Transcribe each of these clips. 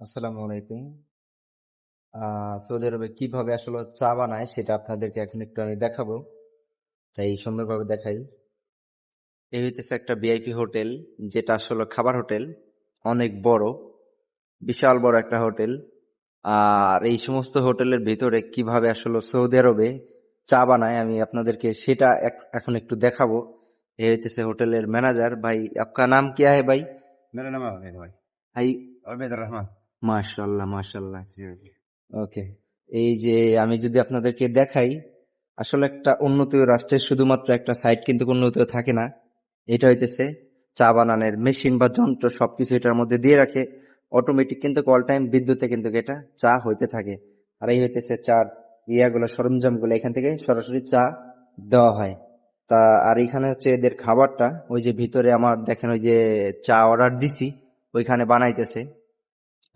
আসসালামু আলাইকুম। সৌদি আরবে কীভাবে আসলে চা বানায় সেটা আপনাদেরকে এখন একটু আমি দেখাবো। তাই সুন্দরভাবে দেখাই। এই হইতেছে একটা ভিআইপি হোটেল যেটা আসলে খাবার হোটেল অনেক বড় বিশাল বড় একটা হোটেল। আর এই সমস্ত হোটেলের ভিতরে কীভাবে আসলে সৌদি আরবে চা বানায় আমি আপনাদেরকে সেটা এখন একটু দেখাবো। এই হইতেছে হোটেলের ম্যানেজার ভাই আপনার নাম কি আহে ভাই? মেরা নাম ভাই। ভাই عبيد রহমান। মাশাল্লাহ মাশাল্লাহ ওকে, এই যে আমি যদি আপনাদেরকে দেখাই, আসলে একটা উন্নত রাষ্ট্রের শুধুমাত্র একটা সাইট কিন্তু উন্নত থাকে না। এটা হইতেছে চা বানানোর মেশিন বা যন্ত্র সবকিছু এটার মধ্যে দিয়ে রাখে। অটোমেটিক কিন্তু অল টাইম, বিদ্যুতে কিন্তু এটা চা হইতে থাকে। আর এই হইতেছে চার ইয়াগুলো, সরঞ্জামগুলো, এখান থেকে সরাসরি চা দেওয়া হয়। তা, আর এখানে হচ্ছে এদের খাবারটা, ওই যে ভিতরে আমার দেখেন ওই যে চা অর্ডার দিছি, ওইখানে বানাইতেছে।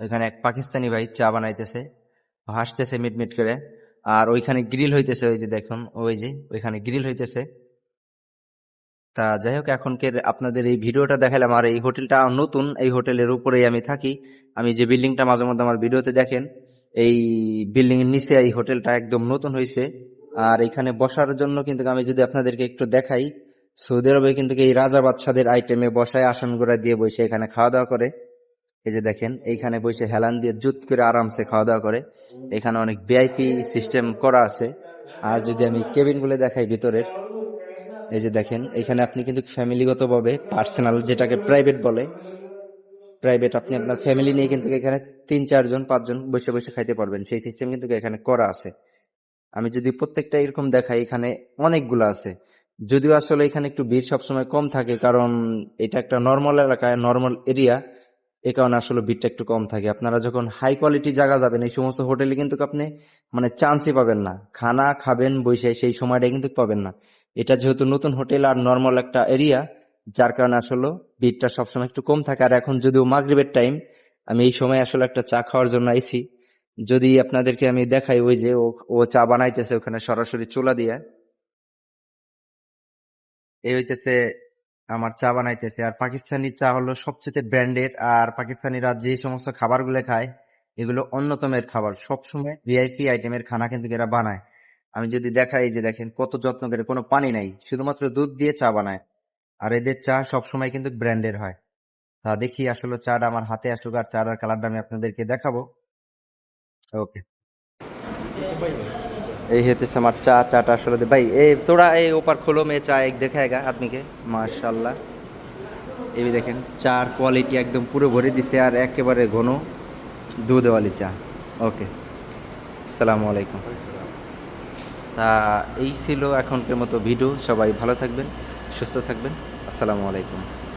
ওইখানে এক পাকিস্তানি ভাই চা বানাইতেছে হাসতেছে মিট মিট করে। আর ওইখানে গ্রিল হইতেছে, ওই যে দেখুন, ওই যে, ওইখানে গ্রিল হইতেছে। তা যাই হোক, এখনকার আপনাদের এই ভিডিওটা দেখালাম, আর এই হোটেলটা নতুন, এই হোটেলের উপরেই আমি থাকি। আমি যে বিল্ডিংটা মাঝে মধ্যে আমার ভিডিওতে দেখেন, এই বিল্ডিং এর নিচে এই হোটেলটা একদম নতুন হয়েছে আর এখানে বসার জন্য কিন্তু আমি যদি আপনাদেরকে একটু দেখাই, সৌদি আরবে কিন্তু এই রাজা বাচ্চাদের আইটেমে বসায় আসন গোড়া দিয়ে বসে এখানে খাওয়া দাওয়া করে। এই যে দেখেন, এইখানে বসে হেলান দিয়ে জুত করে আরামসে খাওয়া দাওয়া করে। এখানে অনেক ভিআইপি সিস্টেম করা আছে। আর যদি আমি কেবিনগুলো দেখাই ভিতরের, এই যে দেখেন, এখানে আপনি কিন্তু ফ্যামিলিগত ভাবে পার্সোনাল যেটাকে প্রাইভেট বলে প্রাইভেট আপনি আপনার ফ্যামিলি নিয়ে কিন্তু এখানে তিন চারজন পাঁচজন বসে বসে খাইতে পারবেন। সেই সিস্টেম কিন্তু এখানে করা আছে। আমি যদি প্রত্যেকটা এরকম দেখাই, এখানে অনেকগুলো আছে। যদিও আসলে এখানে একটু ভিড় সবসময় কম থাকে, কারণ এটা একটা নর্মাল এলাকায় নর্মাল এরিয়া এ কারণে আসলে ভিড়টা একটু কম থাকে। আপনারা যখন হাই কোয়ালিটি জায়গা যাবেন, এই সমস্ত হোটেলে কিন্তু আপনি মানে চান্সই পাবেন না। খানা খাবেন, বসে সেই সময়টা কিন্তু পাবেন না। এটা যেহেতু নতুন হোটেল আর নর্মাল একটা এরিয়া যার কারণে আসলে ভিড়টা সবসময় একটু কম থাকে। আর এখন যদিও মাগরিবের টাইম আমি এই সময় আসলে একটা চা খাওয়ার জন্য আইছি। যদি আপনাদেরকে আমি দেখাই ওই যে ও চা বানাইতেছে ওখানে সরাসরি চুলা দিয়ে। এই হইতেছে আমার চা বানাইতেছে। আর পাকিস্তানি চা হলো সবচেয়ে ব্র্যান্ডেড। আর পাকিস্তানিরা যে সমস্ত খাবারগুলো খায়, এগুলো অন্যতমের খাবার। সবসময় ভিআইপি আইটেমের খানা কিন্তু এরা বানায়। আমি যদি দেখাই যে দেখেন, কত যত্ন করে, কোনো পানি নাই। শুধুমাত্র দুধ দিয়ে চা বানায়। আর এদের চা সবসময় কিন্তু ব্র্যান্ডের হয়। তা দেখি আসলে চাটা আমার হাতে আসুক আর চাটার কালারটা আমি আপনাদেরকে দেখাবো। ওকে। এই হচ্ছে আমার চা চাটা আসলে ভাই, এই তোরা এই ওপার খোলো, মেয়ে চা এক দেখায়গা আপনিকে মার্শাল্লাহ এই দেখেন, চার কোয়ালিটি একদম পুরো ভরে দিছে আর একেবারে ঘন দুধওয়ালি চা। ওকে, আসসালামু আলাইকুম। তা এই ছিল এখনকার মতো ভিডিও সবাই ভালো থাকবেন, সুস্থ থাকবেন। আসসালামু আলাইকুম।